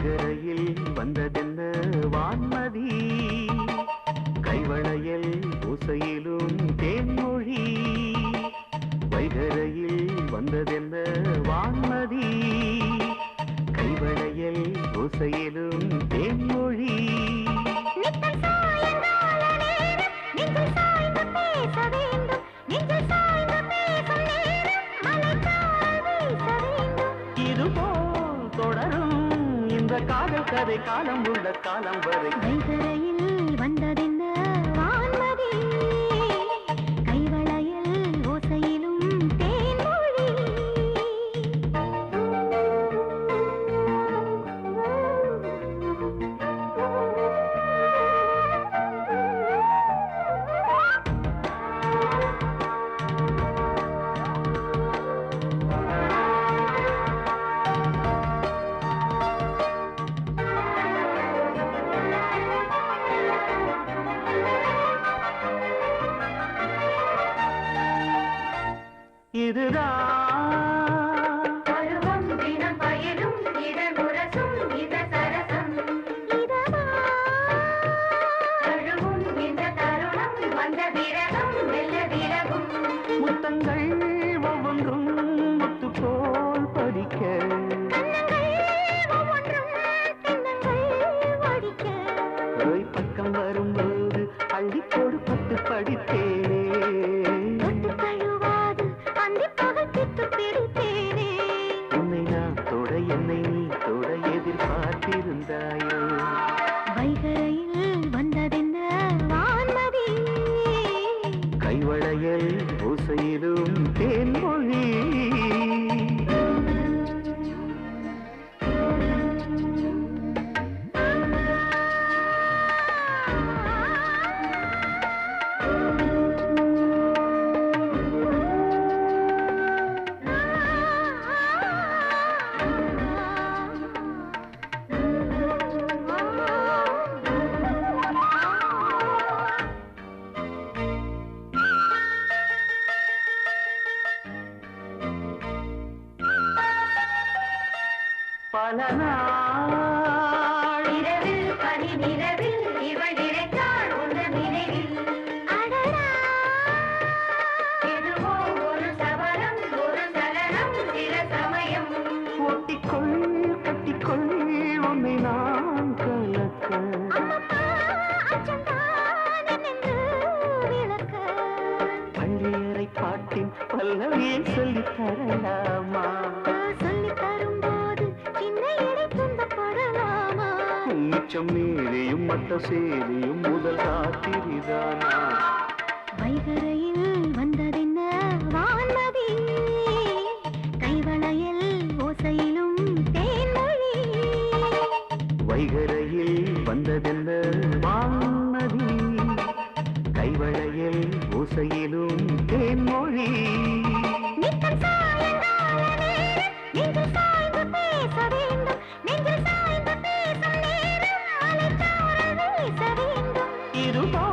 சிகரையில் வந்ததென்ன வான்மதி? கைவளையல் ஓசையிலும் தேன்மொழி. வைகரையில் வந்ததென்ன வரை காலம் உள்ள காலம் வரை. வந்ததில் முத்தங்கள் ஒவ்வொன்றும் பல நாள் இரவில் பனி நிலவில் இவள் நினைத்தாள் உள்ள நினைவில். எதுவோ ஒரு சபலம் ஒரு சலனம் சில சமயம். ஒட்டிக்கொள் கட்டிக்கொள் உன்னை நான் கலக்க. பள்ளியறை பாட்டின் பல்லவியை சொல்லித் தரலாமா? வெளிச்சம் மீறியும் மட்ட சேரியும் முதல் ராத்திரிதானா வைகரையில் ತಿರುಟಾ